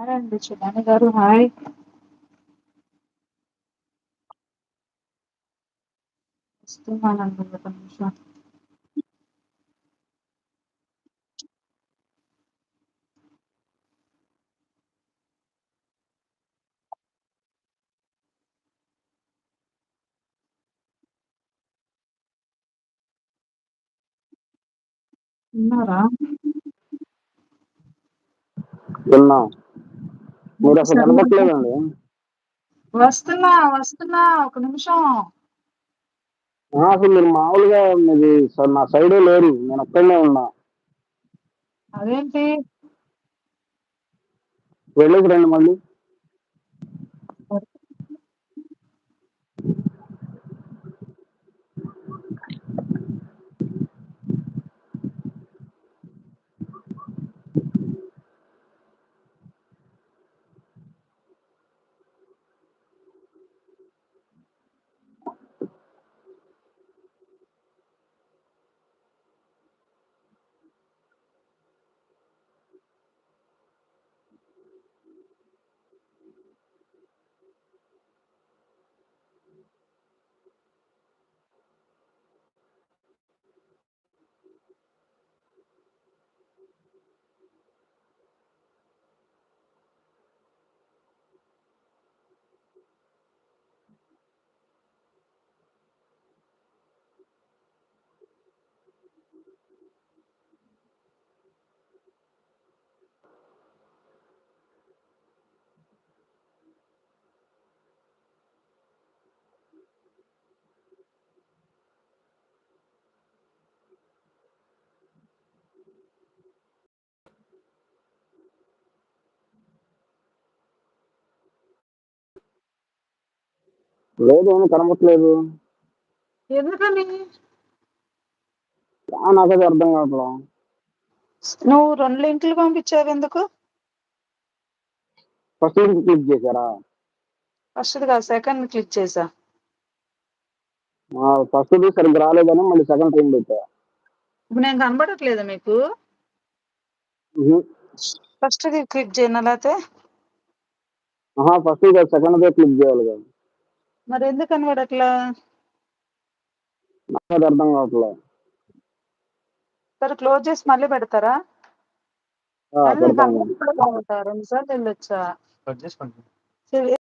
Hi అండి చిన్నాని గారు hi. వస్తున్నానండి ఒక నిమిషం. ఉన్నారా? విన్నా మీరు అసలు కనపట్లేదండి వస్తున్నా వస్తున్నా ఒక నిమిషం. అసలు మీరు మామూలుగా మీది నా సైడే లేరు నేను ఒక్కడనే ఉన్నా. అదేంటి? వెళ్ళేసి రండి మళ్ళీ. లేదు కనపట్లేదు ఎందుకని? ఆ, నాకైతే అర్థం కావట్లా. నువ్వు రెండు లింకులు పంపించావు ఎందుకు? ఫస్ట్ లింక్ క్లిక్ చేశారా? ఫస్ట్ కాదు సెకండ్ క్లిక్ చేసా ఫస్ట్ సరిగ్గా రాలేదని మళ్ళీ సెకండ్ టైం పెట్టా. ఇప్పుడు నేను కనబడట్లేదు మీకు. ఫస్ట్ క్లిక్ చేయను లేకపోతే ఆహా ఫస్ట్ సెకండ్ క్లిక్ చేయాలి కదా మరి ఎందుకు కనబడట్లా నాకైతే అర్థం కావట్లే. సరే క్లోజ్ చేసి మళ్ళీ పెడతారా. రెండు సార్లు వెళ్ళొచ్చా? సరే